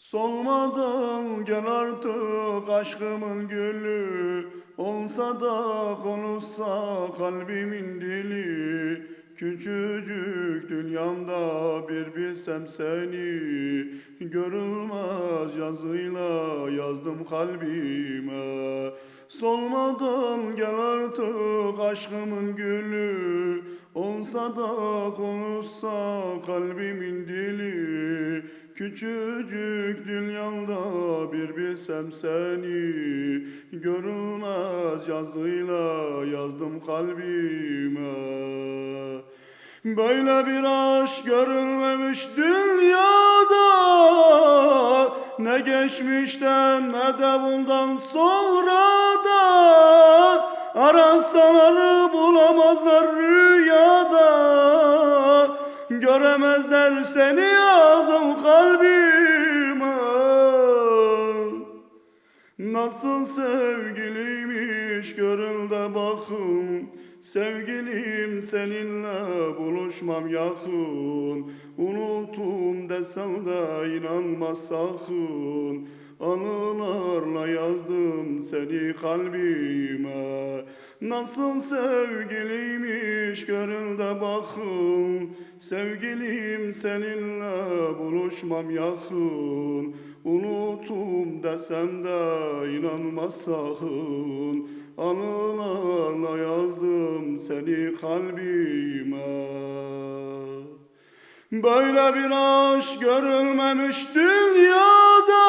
Solmadan gel artık aşkımın gülü. Olsa da konuşsa kalbimin dili. Küçücük dünyamda bir bilsem seni. Görülmez yazıyla yazdım kalbime. Solmadan gel artık aşkımın gülü Olsa da konuşsa kalbimin dili Küçücük dünyamda bir bilsem seni. Görülmez yazıyla yazdım kalbime. Böyle bir aşk görülmemiş dünyada. Ne geçmişten ne de bundan sonra da Arasalar bulamazlar rüyada Göremezler seni yazdım kalbime. Nasıl sevgiliymiş görün de bakın. Sevgilim seninle buluşmam yakın. Unutum desem de inanma sakın. Anılarla yazdım seni kalbime. Nasıl sevgiliymiş görün de bakın Sevgilim seninle buluşmam yakın. Unutum desem de inanma sakın. Anılarla yazdım seni kalbime. Böyle bir aşk görülmemiş dünyada.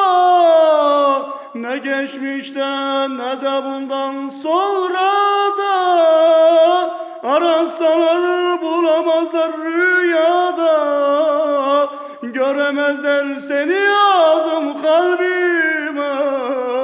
Ne geçmişten ne de bundan sonra göremezler. Seni yazdım kalbime.